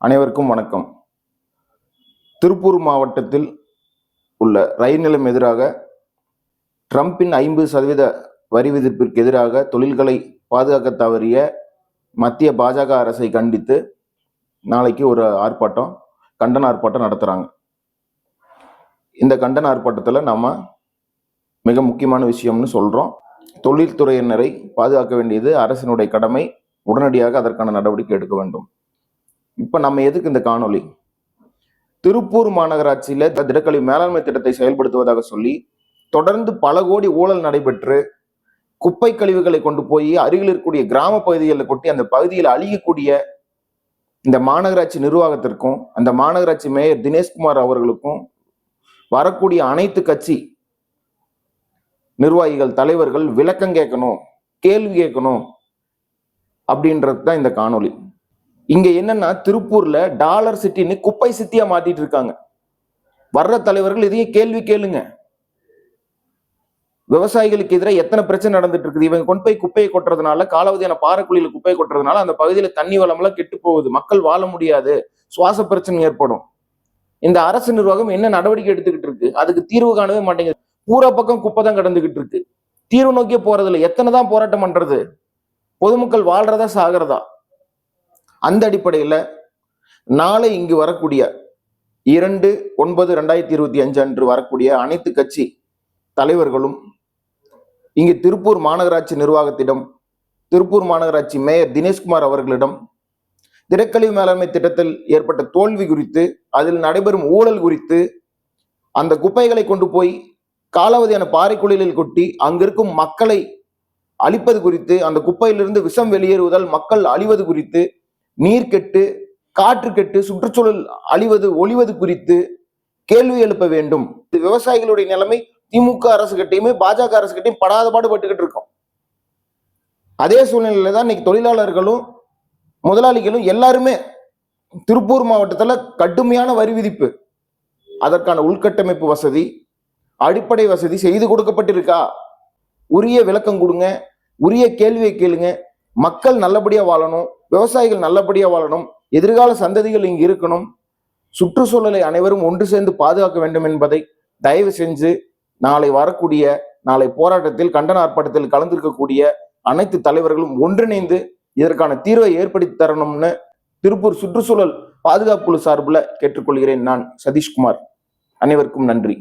அனைவருக்கும் வணக்கம். திருப்பூர் மாவட்டத்தில் உள்ள ரயில் நிலையம் எதிராக ட்ரம்பின் ஐம்பது சதவீத வரி விதிப்பிற்கு எதிராக தொழில்களை பாதுகாக்க தவறிய மத்திய பாஜக அரசை கண்டித்து நாளைக்கு ஒரு ஆர்ப்பாட்டம் கண்டன ஆர்ப்பாட்டம் நடத்துகிறாங்க இந்த கண்டன ஆர்ப்பாட்டத்தில் நம்ம மிக முக்கியமான விஷயம்னு சொல்கிறோம் தொழில்துறையினரை பாதுகாக்க வேண்டியது அரசினுடைய கடமை. உடனடியாக அதற்கான நடவடிக்கை எடுக்க வேண்டும். இப்போ நம்ம எதுக்கு இந்த காணொலி திருப்பூர் மாநகராட்சியில் திடக்கழிவு மேலாண்மை திட்டத்தை செயல்படுத்துவதாக சொல்லி தொடர்ந்து பல கோடி ஊழல் நடைபெற்று குப்பை கழிவுகளை கொண்டு போய் அருகில் இருக்கக்கூடிய கிராம பகுதிகளில் கொட்டி அந்த பகுதியில் அழியக்கூடிய இந்த மாநகராட்சி நிர்வாகத்திற்கும் அந்த மாநகராட்சி மேயர் தினேஷ்குமார் அவர்களுக்கும் வரக்கூடிய அனைத்து கட்சி நிர்வாகிகள் தலைவர்கள் விளக்கம் கேட்கணும் கேள்வி கேட்கணும் அப்படின்றது தான் இந்த காணொலி இங்க என்னன்னா திருப்பூர்ல டாலர் சிட்டின்னு குப்பை சிட்டியா மாத்திட்டு இருக்காங்க. வர்ற தலைவர்கள் இதையும் கேள்வி கேளுங்க. விவசாயிகளுக்கு எதிராக எத்தனை பிரச்சனை நடந்துட்டு இருக்குது? இவங்க கொண்டு போய் குப்பையை கொட்டுறதுனால காலாவதியான பாறைக்குழியில குப்பையை கொட்டுறதுனால அந்த பகுதியில தண்ணி வளமெல்லாம் கெட்டு போகுது. மக்கள் வாழ முடியாது. சுவாச பிரச்சனை ஏற்படும். இந்த அரசு நிர்வாகம் என்ன நடவடிக்கை எடுத்துக்கிட்டு இருக்கு? அதுக்கு தீர்வு காணவே மாட்டேங்குது. பூரா பக்கம் குப்பை தான் கடந்துகிட்டு இருக்கு. தீர்வு நோக்கிய போறதில்ல. எத்தனை தான் போராட்டம் பண்றது? பொதுமக்கள் வாழ்றதா சாகிறதா? அந்த அடிப்படையில் நாளை இங்கு வரக்கூடிய இரண்டு ஒன்பது ரெண்டாயிரத்தி இருபத்தி அஞ்சு அன்று வரக்கூடிய அனைத்து கட்சி தலைவர்களும் இங்கு திருப்பூர் மாநகராட்சி நிர்வாகத்திடம் திருப்பூர் மாநகராட்சி மேயர் தினேஷ்குமார் அவர்களிடம் திடக்கழிவு மேலாண்மை திட்டத்தில் ஏற்பட்ட தோல்வி குறித்து அதில் நடைபெறும் ஊழல் குறித்து அந்த குப்பைகளை கொண்டு போய் காலாவதியான பாறைக்குழிகளில் கொட்டி அங்கிருக்கும் மக்களை அழிப்பது குறித்து அந்த குப்பையிலிருந்து விஷம் வெளியேறுவதால் மக்கள் அழிவது குறித்து நீர் கெட்டு காற்று கெட்டு சுற்றுச்சூழல் அழிவது ஒழிவது குறித்து கேள்வி எழுப்ப வேண்டும். இது விவசாயிகளுடைய நிலைமை. திமுக அரசு கிட்டையுமே பாஜக அரசு கிட்டையும் படாத பாடுபட்டுக்கிட்டு இருக்கோம். அதே சூழ்நிலையில தான் இன்னைக்கு தொழிலாளர்களும் முதலாளிகளும் எல்லாருமே திருப்பூர் மாவட்டத்தில் கடுமையான வரி விதிப்பு. அதற்கான உள்கட்டமைப்பு வசதி அடிப்படை வசதி செய்து கொடுக்கப்பட்டிருக்கா? உரிய விளக்கம் கொடுங்க. உரிய கேள்வியை கேளுங்க. மக்கள் நல்லபடியாக வாழணும். விவசாயிகள் நல்லபடியாக வாழணும். எதிர்கால சந்ததிகள் இங்கு இருக்கணும். சுற்றுச்சூழலை அனைவரும் ஒன்று சேர்ந்து பாதுகாக்க வேண்டும் என்பதை தயவு செஞ்சு நாளை வரக்கூடிய நாளை போராட்டத்தில் கண்டன ஆர்ப்பாட்டத்தில் கலந்திருக்கக்கூடிய அனைத்து தலைவர்களும் ஒன்றிணைந்து இதற்கான தீர்வை ஏற்படுத்தி தரணும்னு திருப்பூர் சுற்றுச்சூழல் பாதுகாப்பு குழு சார்பில் கேட்டுக்கொள்கிறேன் நான் சதீஷ்குமார். அனைவருக்கும் நன்றி.